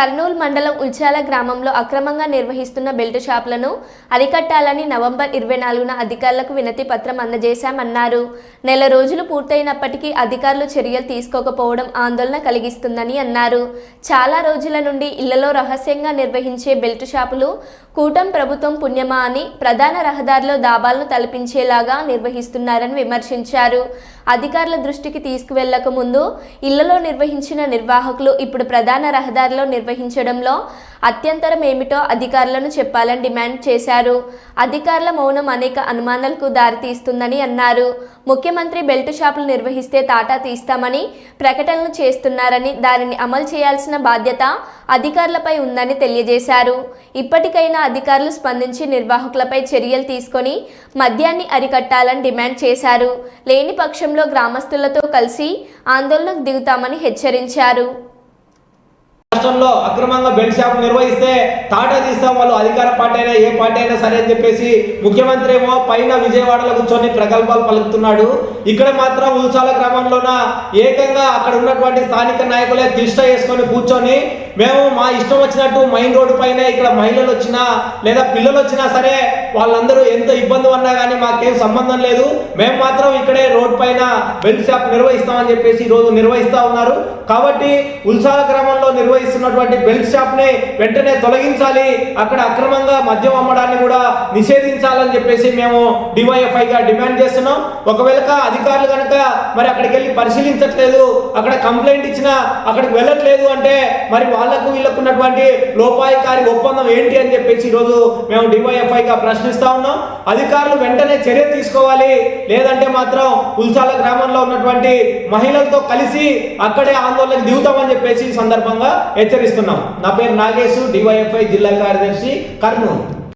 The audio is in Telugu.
కర్నూలు మండలం ఉల్చాల గ్రామంలో అక్రమంగా నిర్వహిస్తున్న బెల్ట్ షాపులను అరికట్టాలని నవంబర్ ఇరవై నాలుగున అధికారులకు వినతి పత్రం అందజేశామన్నారు. నెల రోజులు పూర్తయినప్పటికీ అధికారులు చర్యలు తీసుకోకపోవడం ఆందోళన కలిగిస్తుందని అన్నారు. చాలా రోజుల నుండి ఇళ్ళలో రహస్యంగా నిర్వహించే బెల్ట్ షాపులు కూటం ప్రభుత్వం పుణ్యమా అని ప్రధాన రహదారిలో దాబాలను తలపించేలాగా నిర్వహిస్తున్నారని విమర్శించారు. అధికారుల దృష్టికి తీసుకువెళ్ళక ముందు ఇళ్ళలో నిర్వహించిన నిర్వాహకులు ఇప్పుడు ప్రధాన రహదారిలో నిర్వహించడంలో అత్యంతరం ఏమిటో అధికారులను చెప్పాలని డిమాండ్ చేశారు. అధికారుల మౌనం అనేక అనుమానాలకు దారితీస్తుందని అన్నారు. ముఖ్యమంత్రి బెల్ట్ షాపులు నిర్వహిస్తే తాటా తీస్తామని ప్రకటనలు చేస్తున్నారని దానిని అమలు చేయాల్సిన బాధ్యత అధికారులపై ఉందని తెలియజేశారు. ఇప్పటికైనా అధికారులు స్పందించి నిర్వాహకులపై చర్యలు తీసుకొని మద్యాన్ని అరికట్టాలని డిమాండ్ చేశారు. లేని పక్షంలో గ్రామస్తులతో కలిసి ఆందోళనకు దిగుతామని హెచ్చరించారు. రాష్ట్రంలో అక్రమంగా బెల్ట్ షాప్ నిర్వహిస్తే తాటా తీస్తాం వాళ్ళు అధికార పార్టీ అయినా ఏ పార్టీ అయినా సరే అని చెప్పేసి ముఖ్యమంత్రి ఏమో పైన విజయవాడలో కూర్చొని ప్రగల్భాలు పలుకుతున్నాడు. ఇక్కడ మాత్రం ఉల్సాల గ్రామంలోన ఏకంగా అక్కడ ఉన్నటువంటి స్థానిక నాయకులే తిష్ట వేసుకొని కూర్చొని మేము మా ఇష్టం వచ్చినట్టు మెయిన్ రోడ్డు పైన ఇక్కడ మహిళలు వచ్చినా లేదా పిల్లలు వచ్చినా సరే వాళ్ళందరూ ఎంత ఇబ్బంది ఉన్నా కానీ మాకేం సంబంధం లేదు. మేము మాత్రం ఇక్కడే రోడ్ పైన బెల్ట్ షాప్ నిర్వహిస్తామని చెప్పేసి ఈరోజు నిర్వహిస్తా ఉన్నారు. కాబట్టి ఉల్సాల గ్రామంలో నిర్వహిస్తున్నటువంటి బెల్ట్ షాప్ని వెంటనే తొలగించాలి. అక్కడ అక్రమంగా మద్యం అమ్మడాన్ని కూడా నిషేధించాలని చెప్పేసి మేము డివైఎఫ్ఐ గా డిమాండ్ చేస్తున్నాం. ఒకవేళ అధికారులు కనుక మరి అక్కడికి వెళ్ళి పరిశీలించట్లేదు అక్కడ కంప్లైంట్ ఇచ్చినా అక్కడికి వెళ్ళట్లేదు అంటే మరి వాళ్ళకు వీళ్ళకు ఉన్నటువంటి లోపాయకారి ఒప్పందం ఏంటి అని చెప్పేసి ఈరోజు మేము డివైఎఫ్ఐ గా ప్రశ్నిస్తా ఉన్నాం. అధికారులు వెంటనే చర్య తీసుకోవాలి. లేదంటే మాత్రం ఉల్సాల గ్రామంలో ఉన్నటువంటి మహిళలతో కలిసి అక్కడే ఆందోళనకు దిగుతామని చెప్పేసి ఈ సందర్భంగా హెచ్చరిస్తున్నాం. నా పేరు నాగేశు డివైఎఫ్ఐ జిల్లా కార్యదర్శి కర్నూలు.